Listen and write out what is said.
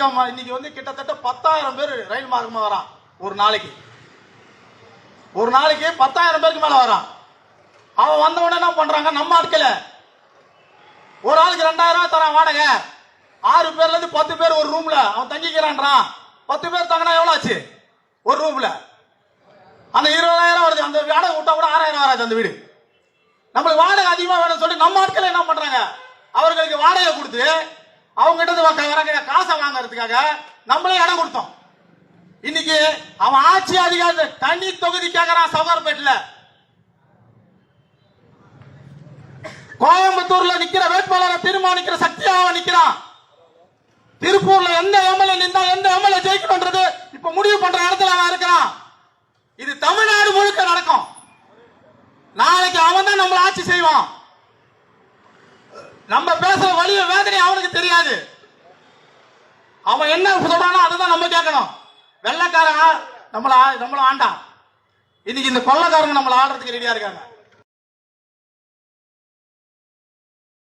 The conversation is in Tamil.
ஆதிக்கம் இன்னைக்கு வந்து கிட்டத்தட்ட பத்தாயிரம் பேர் ரயில் மார்க்கமா வரான். ஒரு நாளைக்கு. ஒரு நாளைக்கு பத்தாயிரம் பேருக்கு மேல வரான். அவன் வந்த உடனே என்ன பண்றாங்க? நம்ம ஆட்கள. ஒரு ஆளுக்கு ரெண்டாயிரம் ரூபாய் தரான் வாடகை. ஆறு பேர்ல இருந்து பத்து பேர் ஒரு ரூம்ல அவன் தங்கிக்கிறான்றான். பத்து பேர் தங்கினா எவ்வளவு ஆச்சு? ஒரு ரூம்ல அந்த இருபதாயிரம் வருது. அந்த வாடகை விட்டா கூட ஆறாயிரம் வராது அந்த வீடு. நம்மளுக்கு வாடகை அதிகமா வேணும்னு சொல்லி நம்ம ஆட்கள் என்ன பண்றாங்க? அவர்களுக்கு வாடகை கொடுத்து அவங்க கிட்ட இருந்து காசை வாங்குறதுக்காக நம்மளே இடம் கொடுத்தோம். இன்னைக்கு அவன் ஆட்சி அதிகாரி தனி தொகுதி கேக்குறான் சவுகார்பேட்டில் கோயம்புத்தூர்ல நிக்கிற வேட்பாளரை தீர்மானிக்கிற சக்தியாக நிக்கிறான். திருப்பூர்ல எந்த எம்எல்ஏ நின்றா எந்த எம்எல்ஏ ஜெயிக்கணும்ன்றது இப்ப முடிவு பண்ற இடத்துல அவன் இருக்கிறான். இது தமிழ்நாடு முழுக்க நடக்கும். நாளைக்கு அவன் தான் நம்மளை ஆட்சி செய்வான். நம்ம பேசுற வழியை வேத அவன் என்ன சொல்றானோ அதுதான் நம்ம கேட்கணும். வெள்ளக்காரன் நம்மள ஆ- நம்மள ஆண்டான். இன்னைக்கு இந்த கொள்ளக்காரங்க நம்மள ஆடுறதுக்கு ரெடியா இருக்காங்க.